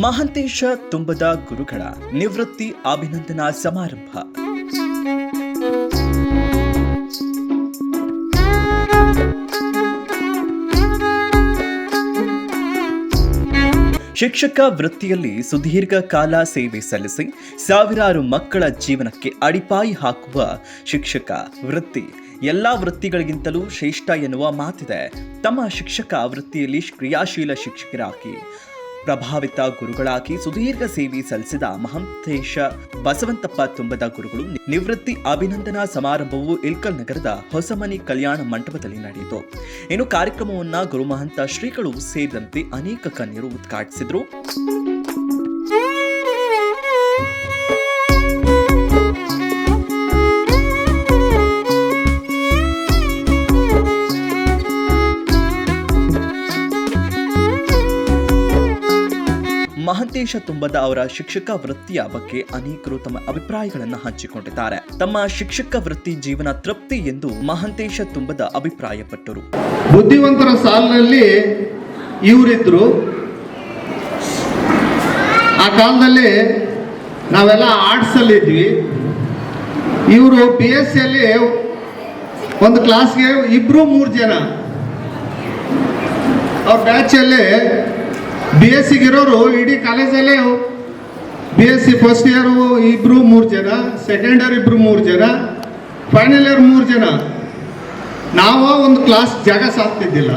ಮಹಂತೇಶ ತುಂಬದ ಗುರುಗಳ ನಿವೃತ್ತಿ ಅಭಿನಂದನಾ ಸಮಾರಂಭ. ಶಿಕ್ಷಕ ವೃತ್ತಿಯಲ್ಲಿ ಸುದೀರ್ಘ ಕಾಲ ಸೇವೆ ಸಲ್ಲಿಸಿ ಸಾವಿರಾರು ಮಕ್ಕಳ ಜೀವನಕ್ಕೆ ಅಡಿಪಾಯಿ ಹಾಕುವ ಶಿಕ್ಷಕ ವೃತ್ತಿ ಎಲ್ಲಾ ವೃತ್ತಿಗಳಿಗಿಂತಲೂ ಶ್ರೇಷ್ಠ ಎನ್ನುವ ಮಾತಿದೆ. ತಮ್ಮ ಶಿಕ್ಷಕ ವೃತ್ತಿಯಲ್ಲಿ ಕ್ರಿಯಾಶೀಲ ಶಿಕ್ಷಕರಾಗಿ ಪ್ರಭಾವಿತ ಗುರುಗಳಾಗಿ ಸುದೀರ್ಘ ಸೇವೆ ಸಲ್ಲಿಸಿದ ಮಹಂತೇಶ ಬಸವಂತಪ್ಪ ತುಂಬದ ಗುರುಗಳು. ನಿವೃತ್ತಿ ಅಭಿನಂದನಾ ಸಮಾರಂಭವು ಇಲ್ಕಲ್ ನಗರದ ಹೊಸಮನಿ ಕಲ್ಯಾಣ ಮಂಟಪದಲ್ಲಿ ನಡೆಯಿತು. ಇನ್ನು ಕಾರ್ಯಕ್ರಮವನ್ನ ಗುರುಮಹಂತ ಶ್ರೀಗಳು ಸೇರಿದಂತೆ ಅನೇಕ ಕನ್ಯರು ಉದ್ಘಾಟಿಸಿದರು. ಮಹಂತೇಶ ತುಂಬದ ಅವರ ಶಿಕ್ಷಕ ವೃತ್ತಿಯ ಬಗ್ಗೆ ಅನೇಕರು ತಮ್ಮ ಅಭಿಪ್ರಾಯಗಳನ್ನು ಹಂಚಿಕೊಂಡಿದ್ದಾರೆ. ತಮ್ಮ ಶಿಕ್ಷಕ ವೃತ್ತಿ ಜೀವನ ತೃಪ್ತಿ ಎಂದು ಮಹಂತೇಶ ತುಂಬದ ಅಭಿಪ್ರಾಯಪಟ್ಟರು. ಬುದ್ಧಿವಂತರ ಸಾಲಿನಲ್ಲಿ ಇವರಿದ್ರು. ಆ ಕಾಲದಲ್ಲಿ ನಾವೆಲ್ಲ ಆರ್ಟ್ಸ್ ಅಲ್ಲಿ ಇದ್ವಿ. ಇವರು ಪಿ ಎಸ್ ಸಿಯಲ್ಲಿ ಒಂದು ಕ್ಲಾಸ್ಗೆ ಇಬ್ರು ಮೂರು ಜನ. ಅವ್ರ ಬ್ಯಾಚಲ್ಲಿ ಬಿ ಎಸ್ ಸಿಗಿರೋರು ಇಡೀ ಕಾಲೇಜಲ್ಲೇ B S C first year ಇಬ್ರು ಮೂರು ಜನ ಸೆಕೆಂಡ್ ಇಯರ್ ಇಬ್ರು ಮೂರು ಜನ ಫೈನಲ್ ಇಯರ್ ಮೂರು ಜನ. ನಾವು ಒಂದು ಕ್ಲಾಸ್ ಜಾಗ ಸಾಕ್ತಿದ್ದಿಲ್ಲ.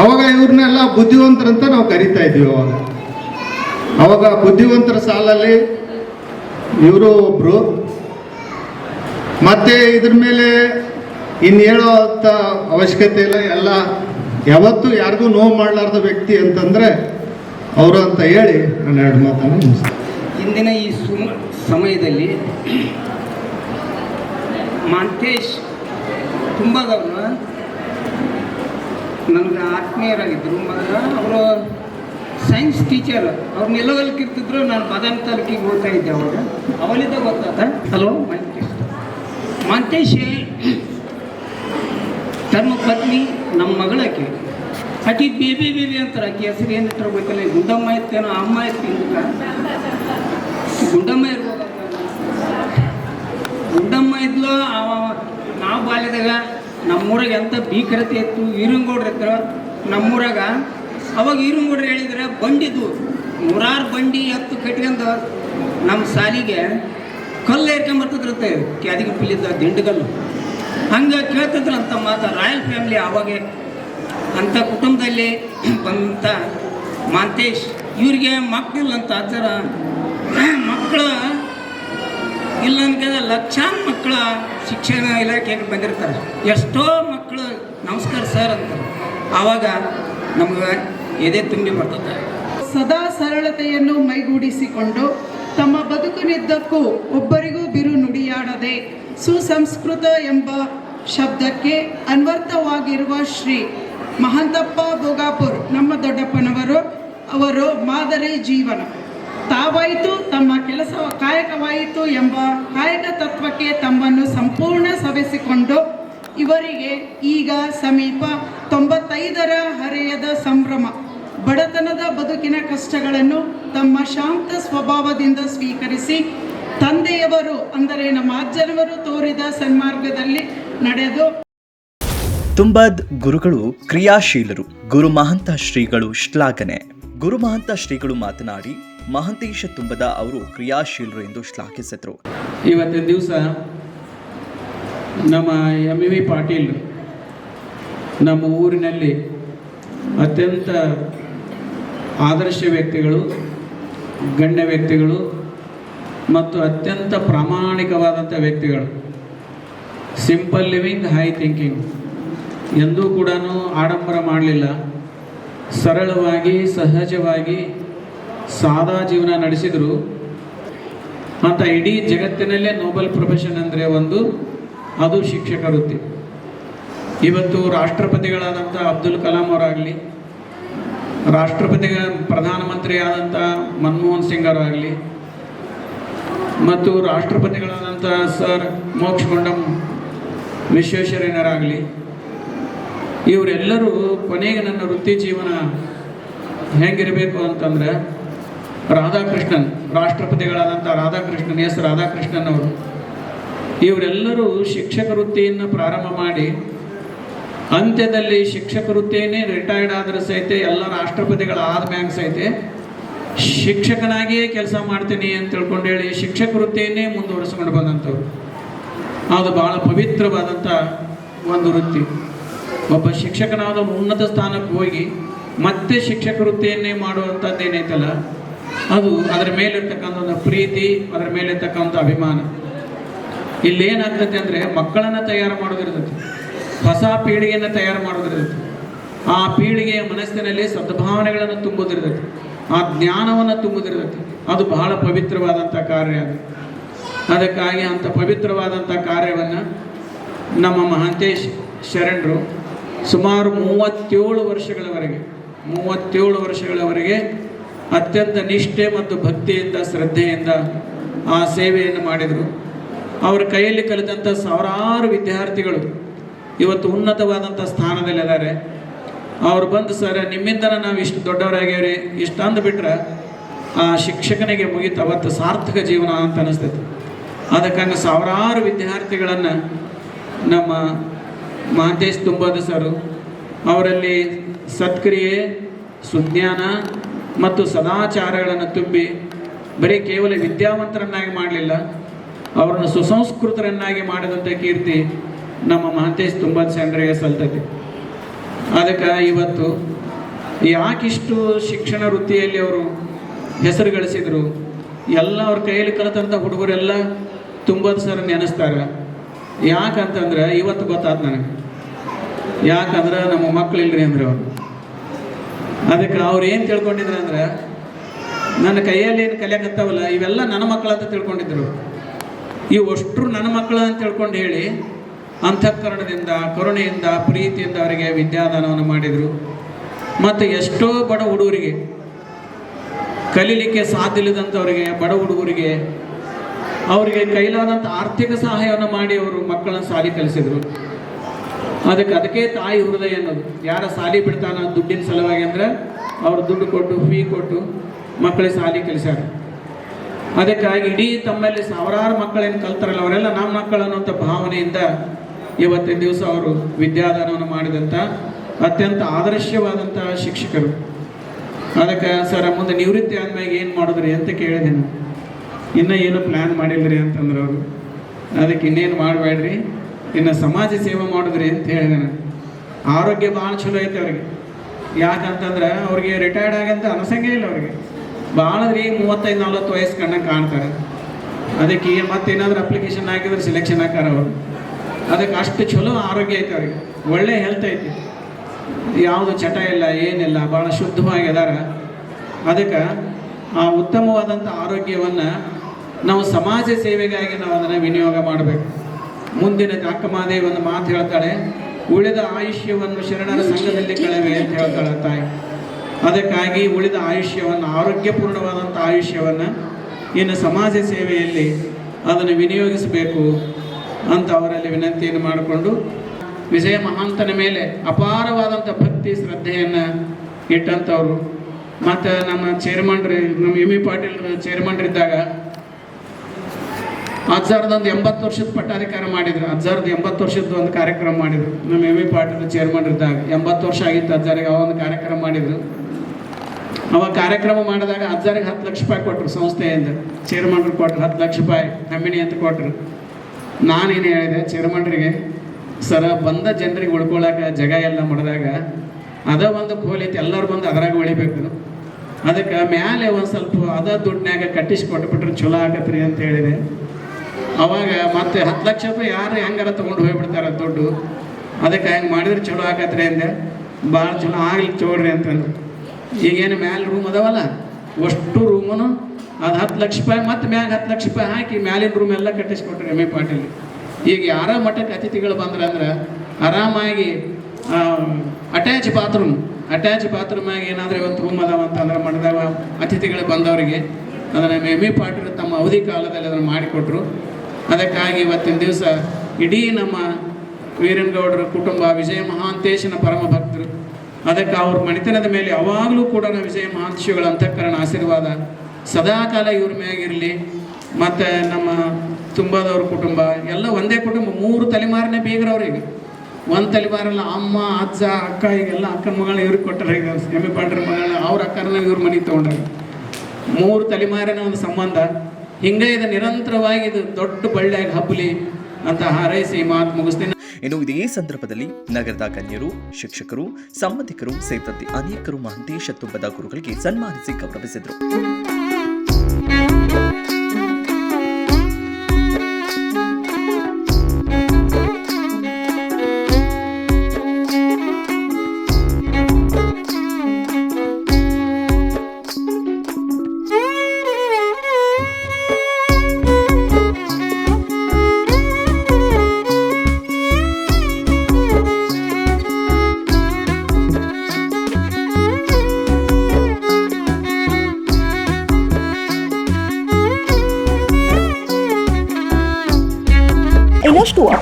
ಅವಾಗ ಇವ್ರನ್ನೆಲ್ಲ ಬುದ್ಧಿವಂತರಂತ ನಾವು ಕರಿತಾ ಇದ್ವಿ ಅವಾಗ. ಅವಾಗ ಬುದ್ಧಿವಂತರ ಸಾಲಲ್ಲಿ ಇವರು ಒಬ್ರು. ಮತ್ತೆ ಇದ್ರ ಮೇಲೆ ಇನ್ನು ಅಂತ ಅವಶ್ಯಕತೆ ಇಲ್ಲ, ಎಲ್ಲ ಯಾವತ್ತೂ ಯಾರಿಗೂ ನೋವು ಮಾಡಲಾರ್ದ ವ್ಯಕ್ತಿ ಅಂತಂದ್ರೆ ಅವರು ಅಂತ ಹೇಳಿ ನಾನು ಎರಡು ಮಾತನ್ನು ಮುಗಿಸ್ತೀನಿ. ಇಂದಿನ ಈ ಸುಮ, ಸಮಯದಲ್ಲಿ ಮಾಂತೇಶ್ ತುಂಬದವ್ರು ನನಗೆ ಆತ್ಮೀಯರಾಗಿದ್ದರು. ಮಗ ಅವರು ಸೈನ್ಸ್ ಟೀಚರ್ ಅವ್ರು ನಿಲವಲ್ಕಿರ್ತಿದ್ರು ನಾನು ಬಾದಾಮಿ ತಾಲೂಕಿಗೆ ಹೋಗ್ತಾ ಇದ್ದೆ ಅವಾಗ. ಅವಳಿದ್ದ ಗೊತ್ತಾದ. ಹಲೋ, ಮಾಂತೇಶ್. ಮಾಂತೇಶ್ ತಮ್ಮ ಪತ್ನಿ ನಮ್ಮ ಮಗಳಾಕೆ ಅಕಿ ಬೇಬಿ ಬೇಬಿ ಅಂತಾರೆ ಆಕೆ. ಹೆಸರು ಏನು ಇಟ್ಟಿರ್ಬೇಕಲ್ಲ ಗುಂಡಮ್ಮ ಇತ್ತೇನೋ ಅಮ್ಮ ಇತ್ತು ಗುಂಡಮ್ಮ ಇರ್ಬೋದು ಗುಂಡಮ್ಮ ಇದ್ಲು, ಅವ ನಾವು ಬಾಲ್ಯದಾಗ ನಮ್ಮೂರಾಗ ಎಂಥ ಭೀಕರತೆ ಇತ್ತು, ಈರಂಗೌಡ್ರು ಇದ್ರು. ನಮ್ಮೂರಾಗ ಅವಾಗ ಈರಂಗೌಡ್ರು ಹೇಳಿದ್ರೆ ಬಂಡಿದ್ದು. ನೂರಾರು ಬಂಡಿ ಎತ್ತು ಕಟ್ಕೊಂಡು ನಮ್ಮ ಸಾಲಿಗೆ ಕಲ್ಲು ಏರ್ಕೊಂಬರ್ತದ್ರಂತೆ ಕ್ಯಾದಿಗೆ ಪಿಲ್ಲಿದ್ದ ದಿಂಡುಗಲ್ಲು. ಹಂಗೆ ಕೇಳ್ತಿದ್ರು ಅಂತ ಮಾತು ರಾಯಲ್ ಫ್ಯಾಮಿಲಿ ಅವಾಗೆ ಅಂಥ ಕುಟುಂಬದಲ್ಲಿ ಬಂದಂಥ ಮಾಂತೇಶ್. ಇವ್ರಿಗೆ ಮಕ್ಕಳಿಲ್ಲ ಅಂತ ಆಚಾರ ಮಕ್ಕಳು ಇಲ್ಲ ಅನ್ಕಂದ್ರೆ ಲಕ್ಷಾಂತರ ಮಕ್ಕಳ ಶಿಕ್ಷಣ ಇಲಾಖೆಗೆ ಬಂದಿರ್ತಾರೆ. ಎಷ್ಟೋ ಮಕ್ಕಳು ನಮಸ್ಕಾರ ಸರ್ ಅಂತ ಆವಾಗ ನಮ್ಗೆ ಎದೆ ತುಂಬಿ ಬರ್ತದೆ. ಸದಾ ಸರಳತೆಯನ್ನು ಮೈಗೂಡಿಸಿಕೊಂಡು ತಮ್ಮ ಬದುಕಿನಿದ್ದಕ್ಕೂ ಒಬ್ಬರಿಗೂ ಬಿರು ನುಡಿಯಾಡದೆ ಸುಸಂಸ್ಕೃತ ಎಂಬ ಶಬ್ದಕ್ಕೆ ಅನ್ವರ್ಥವಾಗಿರುವ ಶ್ರೀ ಮಹಂತಪ್ಪ ಬೋಗಾಪುರ್ ನಮ್ಮ ದೊಡ್ಡಪ್ಪನವರು, ಅವರು ಮಾದರಿ ಜೀವನ. ತಾವಾಯಿತು, ತಮ್ಮ ಕೆಲಸ ಕಾಯಕವಾಯಿತು ಎಂಬ ಕಾಯಕ ತತ್ವಕ್ಕೆ ತಮ್ಮನ್ನು ಸಂಪೂರ್ಣ ಸವೆಸಿಕೊಂಡು ಇವರಿಗೆ ಈಗ ಸಮೀಪ ತೊಂಬತ್ತೈದರ ಹರೆಯದ ಸಂಭ್ರಮ. ಬಡತನದ ಬದುಕಿನ ಕಷ್ಟಗಳನ್ನು ತಮ್ಮ ಶಾಂತ ಸ್ವಭಾವದಿಂದ ಸ್ವೀಕರಿಸಿ ತಂದೆಯವರು ಅಂದರೆ ನಮ್ಮ ಅಜ್ಜನವರು ತೋರಿದ ಸನ್ಮಾರ್ಗದಲ್ಲಿ ನಡೆದು ತುಂಬದ್ ಗುರುಗಳು ಕ್ರಿಯಾಶೀಲರು. ಗುರು ಮಹಂತ ಶ್ರೀಗಳು ಶ್ಲಾಘನೆ. ಗುರು ಮಹಂತ ಶ್ರೀಗಳು ಮಾತನಾಡಿ ಮಹಂತೇಶ ತುಂಬದ ಅವರು ಕ್ರಿಯಾಶೀಲರು ಎಂದು ಶ್ಲಾಘಿಸಿದರು. ಇವತ್ತಿನ ದಿವಸ ನಮ್ಮ ಎಂ ವಿ ಪಾಟೀಲ್ ನಮ್ಮ ಊರಿನಲ್ಲಿ ಅತ್ಯಂತ ಆದರ್ಶ ವ್ಯಕ್ತಿಗಳು, ಗಣ್ಯ ವ್ಯಕ್ತಿಗಳು ಮತ್ತು ಅತ್ಯಂತ ಪ್ರಾಮಾಣಿಕವಾದಂಥ ವ್ಯಕ್ತಿಗಳು. ಸಿಂಪಲ್ ಲಿವಿಂಗ್ ಹೈ ಥಿಂಕಿಂಗ್ ಎಂದೂ ಕೂಡ ಆಡಂಬರ ಮಾಡಲಿಲ್ಲ. ಸರಳವಾಗಿ, ಸಹಜವಾಗಿ, ಸಾದಾ ಜೀವನ ನಡೆಸಿದರು. ಅಂತ ಇಡೀ ಜಗತ್ತಿನಲ್ಲೇ ನೋಬೆಲ್ ಪ್ರೊಫೆಷನ್ ಅಂದರೆ ಒಂದು ಅದು ಶಿಕ್ಷಕ ವೃತ್ತಿ. ಇವತ್ತು ರಾಷ್ಟ್ರಪತಿಗಳಾದಂಥ ಅಬ್ದುಲ್ ಕಲಾಂ ಅವರಾಗಲಿ ರಾಷ್ಟ್ರಪತಿಗಳ ಪ್ರಧಾನಮಂತ್ರಿ ಆದಂಥ ಮನಮೋಹನ್ ಸಿಂಗ್ ಅವರಾಗಲಿ, ಮತ್ತು ರಾಷ್ಟ್ರಪತಿಗಳಾದಂಥ ಸರ್ ಮೋಕ್ಷಗುಂಡಂ ವಿಶ್ವೇಶ್ವರಯ್ಯನರಾಗಲಿ, ಇವರೆಲ್ಲರೂ ಕೊನೆಗೆ ನನ್ನ ವೃತ್ತಿ ಜೀವನ ಹೆಂಗಿರಬೇಕು ಅಂತಂದ್ರೆ ರಾಧಾಕೃಷ್ಣನ್ ರಾಷ್ಟ್ರಪತಿಗಳಾದಂಥ ರಾಧಾಕೃಷ್ಣನ್, ಎಸ್ ರಾಧಾಕೃಷ್ಣನ್ ಅವರು, ಇವರೆಲ್ಲರೂ ಶಿಕ್ಷಕ ವೃತ್ತಿಯನ್ನು ಪ್ರಾರಂಭ ಮಾಡಿ ಅಂತ್ಯದಲ್ಲಿ ಶಿಕ್ಷಕ ವೃತ್ತಿಯೇ ರಿಟೈರ್ಡ್ ಆದ್ರೆ ಸಹಿತ ಎಲ್ಲ ರಾಷ್ಟ್ರಪತಿಗಳ ಆದ್ಮ್ಯಾಗ ಸಹಿತ ಶಿಕ್ಷಕನಾಗಿಯೇ ಕೆಲಸ ಮಾಡ್ತೀನಿ ಅಂತ ತಿಳ್ಕೊಂಡು ಹೇಳಿ ಶಿಕ್ಷಕ ವೃತ್ತಿಯನ್ನೇ ಮುಂದುವರಿಸ್ಕೊಂಡು ಬಂದಂಥವ್ರು. ಅದು ಬಹಳ ಪವಿತ್ರವಾದಂಥ ಒಂದು ವೃತ್ತಿ. ಒಬ್ಬ ಶಿಕ್ಷಕನಾದ ಉನ್ನತ ಸ್ಥಾನಕ್ಕೆ ಹೋಗಿ ಮತ್ತೆ ಶಿಕ್ಷಕ ವೃತ್ತಿಯನ್ನೇ ಮಾಡುವಂಥದ್ದು ಏನೈತಲ್ಲ ಅದು ಅದರ ಮೇಲಿರ್ತಕ್ಕಂಥ ಒಂದು ಪ್ರೀತಿ, ಅದರ ಮೇಲಿರ್ತಕ್ಕಂಥ ಅಭಿಮಾನ. ಇಲ್ಲೇನಾಗ್ತೈತೆ ಅಂದರೆ ಮಕ್ಕಳನ್ನು ತಯಾರು ಮಾಡೋದಿರ್ತೈತಿ ಹೊಸ ಪೀಳಿಗೆಯನ್ನು ತಯಾರು ಮಾಡೋದಿರ್ತೈತಿ ಆ ಪೀಳಿಗೆಯ ಮನಸ್ಸಿನಲ್ಲಿ ಸದ್ಭಾವನೆಗಳನ್ನು ತುಂಬೋದಿರ್ತೈತಿ ಆ ಜ್ಞಾನವನ್ನು ತುಂಬೋದಿರ್ತೈತಿ ಅದು ಬಹಳ ಪವಿತ್ರವಾದಂಥ ಕಾರ್ಯ ಅದು. ಅದಕ್ಕಾಗಿ ಅಂಥ ಪವಿತ್ರವಾದಂಥ ಕಾರ್ಯವನ್ನು ನಮ್ಮ ಮಹಾಂತೇಶ್ ಶರಣರು ಸುಮಾರು ಮೂವತ್ತೇಳು ವರ್ಷಗಳವರೆಗೆ ಮೂವತ್ತೇಳು ವರ್ಷಗಳವರೆಗೆ ಅತ್ಯಂತ ನಿಷ್ಠೆ ಮತ್ತು ಭಕ್ತಿಯಿಂದ, ಶ್ರದ್ಧೆಯಿಂದ ಆ ಸೇವೆಯನ್ನು ಮಾಡಿದರು. ಅವರ ಕೈಯಲ್ಲಿ ಕಲಿತಂಥ ಸಾವಿರಾರು ವಿದ್ಯಾರ್ಥಿಗಳು ಇವತ್ತು ಉನ್ನತವಾದಂಥ ಸ್ಥಾನದಲ್ಲಿದ್ದಾರೆ. ಅವ್ರು ಬಂದು, ಸರ್, ನಿಮ್ಮಿಂದನೇ ನಾವು ಇಷ್ಟು ದೊಡ್ಡವರಾಗ್ಯಾವ್ರಿ, ಇಷ್ಟು ಅಂದ್ಬಿಟ್ರೆ ಆ ಶಿಕ್ಷಕನಿಗೆ ಮುಗಿತು, ಅವತ್ತು ಸಾರ್ಥಕ ಜೀವನ ಅಂತ ಅನಿಸ್ತೈತಿ. ಅದಕ್ಕಾಗಿ ಸಾವಿರಾರು ವಿದ್ಯಾರ್ಥಿಗಳನ್ನು ನಮ್ಮ ಮಹಂತೇಶ್ ತುಂಬೋದು ಸರು, ಅವರಲ್ಲಿ ಸತ್ಕ್ರಿಯೆ, ಸುಜ್ಞಾನ ಮತ್ತು ಸದಾಚಾರಗಳನ್ನು ತುಂಬಿ ಬರೀ ಕೇವಲ ವಿದ್ಯಾವಂತರನ್ನಾಗಿ ಮಾಡಲಿಲ್ಲ, ಅವರನ್ನು ಸುಸಂಸ್ಕೃತರನ್ನಾಗಿ ಮಾಡಿದಂಥ ಕೀರ್ತಿ ನಮ್ಮ ಮಹಾಂತೇಶ್ ತುಂಬ ಸೆಂಡ್ರಿಗೆ ಸಲ್ತೈತಿ ಅದಕ್ಕೆ ಇವತ್ತು ಯಾಕಿಷ್ಟು ಶಿಕ್ಷಣ ವೃತ್ತಿಯಲ್ಲಿ ಅವರು ಹೆಸರು ಗಳಿಸಿದರು, ಎಲ್ಲ ಅವ್ರ ಕೈಯಲ್ಲಿ ಕಲಿತಂಥ ಹುಡುಗರೆಲ್ಲ ತುಂಬದ ಸರ್ ನೆನೆಸ್ತಾರೆ ಯಾಕಂತಂದ್ರೆ ಇವತ್ತು ಗೊತ್ತಾಯ್ತು ನನಗೆ. ಯಾಕಂದ್ರೆ ನಮ್ಮ ಮಕ್ಳು ಇಲ್ರಿ ಅಂದ್ರೆ ಅವ್ರು. ಅದಕ್ಕೆ ಅವ್ರು ಏನು ತಿಳ್ಕೊಂಡಿದ್ರು ಅಂದ್ರೆ, ನನ್ನ ಕೈಯಲ್ಲಿ ಏನು ಕಲಿಯಕತ್ತಾವಲ್ಲ, ಇವೆಲ್ಲ ನನ್ನ ಮಕ್ಕಳು ಅಂತ ತಿಳ್ಕೊಂಡಿದ್ರು. ಇವು ಅಷ್ಟರು ನನ್ನ ಮಕ್ಕಳು ಅಂತ ತಿಳ್ಕೊಂಡು ಹೇಳಿ ಅಂತಃಕರಣದಿಂದ, ಕರುಣೆಯಿಂದ, ಪ್ರೀತಿಯಿಂದ ಅವರಿಗೆ ವಿದ್ಯಾದಾನವನ್ನು ಮಾಡಿದರು. ಮತ್ತು ಎಷ್ಟೋ ಬಡ ಹುಡುಗರಿಗೆ, ಕಲೀಲಿಕ್ಕೆ ಸಾಧ್ಯ ಇಲ್ಲದಂಥವರಿಗೆ ಬಡ ಹುಡುಗರಿಗೆ, ಅವರಿಗೆ ಕೈಲಾದಂಥ ಆರ್ಥಿಕ ಸಹಾಯವನ್ನು ಮಾಡಿ ಅವರು ಮಕ್ಕಳನ್ನ ಸಾಲಿ ಕಲಿಸಿದರು. ಅದಕ್ಕೆ ಅದಕ್ಕೆ ತಾಯಿ ಹೃದಯ ಅನ್ನೋದು. ಯಾರ ಸಾಲಿ ಬಿಡ್ತಾನ ದುಡ್ಡಿನ ಸಲುವಾಗಿ ಅಂದ್ರೆ, ಅವರು ದುಡ್ಡು ಕೊಟ್ಟು ಫೀ ಕೊಟ್ಟು ಮಕ್ಕಳಿಗೆ ಸಾಲಿ ಕಲಿಸ್ಯಾರ. ಅದಕ್ಕಾಗಿ ಇಡೀ ತಮ್ಮಲ್ಲಿ ಸಾವಿರಾರು ಮಕ್ಕಳೇನು ಕಲ್ತಾರಲ್ಲ, ಅವರೆಲ್ಲ ನಮ್ಮ ಮಕ್ಕಳು ಅನ್ನುವಂಥ ಭಾವನೆಯಿಂದ ಇವತ್ತಿನ ದಿವಸ ಅವರು ವಿದ್ಯಾದಾನವನ್ನು ಮಾಡಿದಂಥ ಅತ್ಯಂತ ಆದರ್ಶವಾದಂತಹ ಶಿಕ್ಷಕರು. ಅದಕ್ಕೆ ಸರ್, ಮುಂದೆ ನಿವೃತ್ತಿ ಆದ್ಮೇಲೆ ಏನು ಮಾಡಿದ್ರಿ ಅಂತ ಕೇಳಿದೆ ನಾನು. ಇನ್ನೂ ಏನು ಪ್ಲ್ಯಾನ್ ಮಾಡಿಲ್ರಿ ಅಂತಂದ್ರೆ ಅವರು. ಅದಕ್ಕೆ ಇನ್ನೇನು ಮಾಡಬೇಡ್ರಿ, ಇನ್ನು ಸಮಾಜ ಸೇವೆ ಮಾಡಿದ್ರಿ ಅಂತ ಹೇಳಿದೆ ನಾನು. ಆರೋಗ್ಯ ಭಾಳ ಚಲೋ ಐತೆ ಅವ್ರಿಗೆ. ಯಾಕಂತಂದ್ರೆ ಅವ್ರಿಗೆ ರಿಟೈರ್ಡ್ ಆಗಂತ ಅನಸಂಗೇ ಇಲ್ಲ ಅವ್ರಿಗೆ. ಭಾಳ ರೀ ಮೂವತ್ತೈದು, ನಲ್ವತ್ತು ವಯಸ್ಸು ಕಣ್ಣಂಗೆ ಕಾಣ್ತಾರೆ. ಅದಕ್ಕೆ ಮತ್ತೇನಾದ್ರೂ ಅಪ್ಲಿಕೇಶನ್ ಹಾಕಿದ್ರೆ ಸೆಲೆಕ್ಷನ್ ಹಾಕಾರ ಅವರು. ಅದಕ್ಕೆ ಅಷ್ಟು ಚಲೋ ಆರೋಗ್ಯ ಐತೆ ಅವ್ರಿಗೆ. ಒಳ್ಳೆ ಹೆಲ್ತ್ ಐತಿ. ಯಾವುದು ಚಟ ಇಲ್ಲ, ಏನಿಲ್ಲ ಭಾಳ ಶುದ್ಧವಾಗಿ ಅದಾರ. ಅದಕ್ಕೆ ಆ ಉತ್ತಮವಾದಂಥ ಆರೋಗ್ಯವನ್ನು ನಾವು ಸಮಾಜ ಸೇವೆಗಾಗಿ ನಾವು ಅದನ್ನು ವಿನಿಯೋಗ ಮಾಡಬೇಕು. ಮುಂದಿನ ಅಕ್ಕಮಾದೇವಿ ಒಂದು ಮಾತು ಹೇಳ್ತಾಳೆ, ಉಳಿದ ಆಯುಷ್ಯವನ್ನು ಶರಣರ ಸಂಘದಲ್ಲಿ ಕಳೆವೆ ಅಂತ ಹೇಳ್ತಾಳೆ ತಾಯಿ. ಅದಕ್ಕಾಗಿ ಉಳಿದ ಆಯುಷ್ಯವನ್ನು ಆರೋಗ್ಯಪೂರ್ಣವಾದಂಥ ಆಯುಷ್ಯವನ್ನು ಇನ್ನು ಸಮಾಜ ಸೇವೆಯಲ್ಲಿ ಅದನ್ನು ವಿನಿಯೋಗಿಸಬೇಕು. ಅಂತ ಅವರಲ್ಲಿ ವಿನಂತಿಯನ್ನು ಮಾಡಿಕೊಂಡು ವಿಜಯ ಮಹಾಂತನ ಮೇಲೆ ಅಪಾರವಾದಂಥ ಭಕ್ತಿ ಶ್ರದ್ಧೆಯನ್ನು ಇಟ್ಟಂಥವ್ರು ಮತ್ತು ನಮ್ಮ ಚೇರ್ಮನ್ರಿ, ನಮ್ಮ ಎಂ ಇ ಪಾಟೀಲ್ ಚೇರ್ಮನ್ರಿದ್ದಾಗ ಅಜ್ಜಾರ್ದೊಂದು ಎಂಬತ್ತು ವರ್ಷದ ಪಟ್ಟಾಧಿಕಾರ ಮಾಡಿದ್ರು. ಅಜ್ಜಾರ್ದು ಎಂಬತ್ತು ವರ್ಷದ ಒಂದು ಕಾರ್ಯಕ್ರಮ ಮಾಡಿದ್ರು. ನಮ್ಮ ಎಂ ಇ ಪಾಟೀಲ್ ಚೇರ್ಮನ್ರಿದ್ದಾಗ ಎಂಬತ್ತು ವರ್ಷ ಆಗಿತ್ತು ಅಜ್ಜಾರಿಗೆ ಆ ಒಂದು ಕಾರ್ಯಕ್ರಮ ಮಾಡಿದ್ರು. ಅವಾಗ ಕಾರ್ಯಕ್ರಮ ಮಾಡಿದಾಗ ಅಜ್ಜಾರಿಗೆ ಹತ್ತು ಲಕ್ಷ ರೂಪಾಯಿ ಕೊಟ್ಟರು ಸಂಸ್ಥೆಯಿಂದ. ಚೇರ್ಮನ್ರು ಕೊಟ್ಟರು ಹತ್ತು ಲಕ್ಷ ರೂಪಾಯಿ ನಮ್ಮಿನಿ ಅಂತ ಕೊಟ್ಟರು ನಾನೇನು ಹೇಳಿದೆ, ಚೇರ್ಮನ್ರಿಗೆ, ಸರ ಬಂದ ಜನರಿಗೆ ಉಳ್ಕೊಳಕ್ಕೆ ಜಾಗ ಎಲ್ಲ ಮಾಡಿದಾಗ ಅದ ಒಂದು ಕೋಲಿತ್ತು ಎಲ್ಲರೂ ಬಂದು ಅದ್ರಾಗ ಉಳಿಬೇಕು. ಅದಕ್ಕೆ ಮ್ಯಾಲೆ ಒಂದು ಸ್ವಲ್ಪ ಅದ ದುಡ್ಡಿನಾಗ ಕಟ್ಟಿಸಿ ಕೊಟ್ಬಿಟ್ರೆ ಚಲೋ ಆಗತ್ರಿ ಅಂತ ಹೇಳಿದೆ. ಅವಾಗ ಮತ್ತೆ ಹತ್ತು ಲಕ್ಷ ರೂಪಾಯಿ ಯಾರು ಹೆಂಗಾರ ತೊಗೊಂಡು ಹೋಗ್ಬಿಡ್ತಾರೆ ದುಡ್ಡು, ಅದಕ್ಕೆ ಹೆಂಗೆ ಮಾಡಿದ್ರೆ ಚಲೋ ಆಗತ್ರಿ ಅಂದೆ. ಭಾಳ ಚಲೋ ಆಗ್ಲಿ ಚೋಡ್ರಿ ಅಂತಂದು ಈಗೇನು ಮ್ಯಾಲೆ ರೂಮ್ ಅದಾವಲ್ಲ, ಅಷ್ಟು ರೂಮನು ಅದು ಹತ್ತು ಲಕ್ಷ ರೂಪಾಯಿ, ಮತ್ತೆ ಮ್ಯಾಗ ಹತ್ತು ಲಕ್ಷ ರೂಪಾಯಿ ಹಾಕಿ ಮ್ಯಾಲಿನ ರೂಮ್ ಎಲ್ಲ ಕಟ್ಟಿಸ್ಕೊಟ್ರಿ ಎಂ ಎ ಪಾಟೀಲ್. ಈಗ ಯಾರ ಮಠಕ್ಕೆ ಅತಿಥಿಗಳು ಬಂದ್ರೆ ಅಂದ್ರೆ ಆರಾಮಾಗಿ ಅಟ್ಯಾಚ್ ಬಾತ್ರೂಮ್ ಅಟ್ಯಾಚ್ ಬಾತ್ರೂಮಾಗಿ ಏನಾದರೂ ಇವತ್ತು ರೂಮ್ ಅದಾವ ಅಂತಂದ್ರೆ ಮಠದಾಗ ಅತಿಥಿಗಳು ಬಂದವರಿಗೆ ಅದನ್ನು ಎಂ ಎ ಪಾಟೀಲ್ ತಮ್ಮ ಅವಧಿ ಕಾಲದಲ್ಲಿ ಅದನ್ನು ಮಾಡಿಕೊಟ್ರು. ಅದಕ್ಕಾಗಿ ಇವತ್ತಿನ ದಿವಸ ಇಡೀ ನಮ್ಮ ವೀರನಗೌಡರ ಕುಟುಂಬ ವಿಜಯ ಮಹಾಂತೇಶನ ಪರಮ ಭಕ್ತರು. ಅದಕ್ಕೆ ಅವ್ರ ಮಣಿತನದ ಮೇಲೆ ಯಾವಾಗಲೂ ಕೂಡ ವಿಜಯ ಮಹಾಂತೇಶಗಳ ಅಂತಃಕರಣ, ಆಶೀರ್ವಾದ ಸದಾಕಾಲ ಇವ್ರ ಮ್ಯಾಗಿರಲಿ ಮತ್ತು ನಮ್ಮ ತುಂಬದವ್ರ ಕುಟುಂಬ, ಎಲ್ಲ ಒಂದೇ ಕುಟುಂಬ, ಮೂರು ತಲೆಮಾರನೇ ಅವ್ರಿಗೆ ಒಂದು ತಲೆಮಾರಲ್ಲ ಅಮ್ಮ, ಅಜ್ಜ, ಅಕ್ಕ, ಈಗೆಲ್ಲ ಅಕ್ಕನ ಮಗಳ ಇವ್ರಿಗೆ ಕೊಟ್ಟರೆ ಈಗ. ಎಂ ಪಾಂಡ್ರ ಮಗಳ ಅವ್ರ ಅಕ್ಕರನ್ನ ಇವ್ರ ಮನೆಗೆ ತೊಗೊಂಡ್ರೆ. ಮೂರು ತಲೆಮಾರಿನ ಒಂದು ಸಂಬಂಧ. ಹಿಂಗೆ ಇದು, ನಿರಂತರವಾಗಿ ಇದು ದೊಡ್ಡ ಬಳ್ಳಿಯಾಗಿ ಹಬ್ಬಲಿ ಅಂತ ಹಾರೈಸಿ ಮಾತು ಮುಗಿಸ್ತೀನಿ. ಇನ್ನು ಇದೇ ಸಂದರ್ಭದಲ್ಲಿ ನಗರದ ಗಣ್ಯರು, ಶಿಕ್ಷಕರು, ಸಂಬಂಧಿಕರು ಸೇರಿದಂತೆ ಅನೇಕರು ಮಹಂತೇಶ ತುಂಬದ ಗುರುಗಳಿಗೆ ಸನ್ಮಾನಿಸಿ ಗೌರವಿಸಿದರು. Thank you.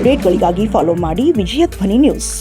ಅಪ್ಡೇಟ್ಗಳಿಗಾಗಿ ಫಾಲೋ ಮಾಡಿ ವಿಜಯ ಧ್ವನಿ ನ್ಯೂಸ್